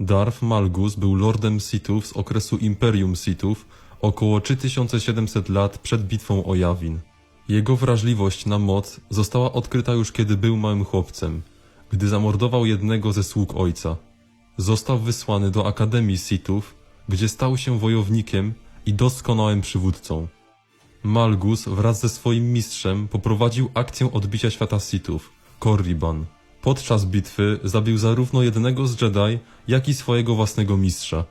Darth Malgus był lordem Sithów z okresu Imperium Sithów około 3700 lat przed bitwą o Yavin. Jego wrażliwość na moc została odkryta już kiedy był małym chłopcem, gdy zamordował jednego ze sług ojca. Został wysłany do Akademii Sithów, gdzie stał się wojownikiem i doskonałym przywódcą. Malgus wraz ze swoim mistrzem poprowadził akcję odbicia świata Sithów, Korriban. Podczas bitwy zabił zarówno jednego z Jedi, jak i swojego własnego mistrza.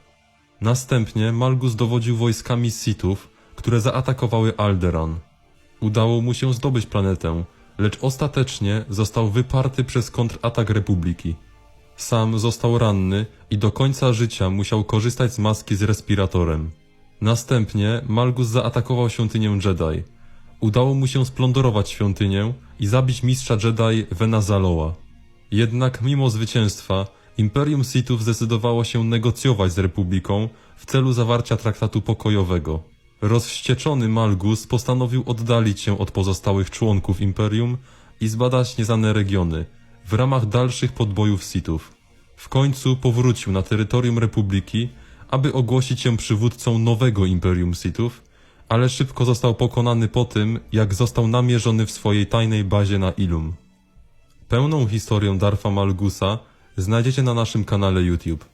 Następnie Malgus dowodził wojskami Sithów, które zaatakowały Alderan. Udało mu się zdobyć planetę, lecz ostatecznie został wyparty przez kontratak Republiki. Sam został ranny i do końca życia musiał korzystać z maski z respiratorem. Następnie Malgus zaatakował świątynię Jedi. Udało mu się splądrować świątynię i zabić mistrza Jedi Venazaloa. Jednak mimo zwycięstwa, Imperium Sithów zdecydowało się negocjować z Republiką w celu zawarcia traktatu pokojowego. Rozwścieczony Malgus postanowił oddalić się od pozostałych członków Imperium i zbadać nieznane regiony w ramach dalszych podbojów Sithów. W końcu powrócił na terytorium Republiki, aby ogłosić się przywódcą nowego Imperium Sithów, ale szybko został pokonany po tym, jak został namierzony w swojej tajnej bazie na Ilum. Pełną historię Darfa Malgusa znajdziecie na naszym kanale YouTube.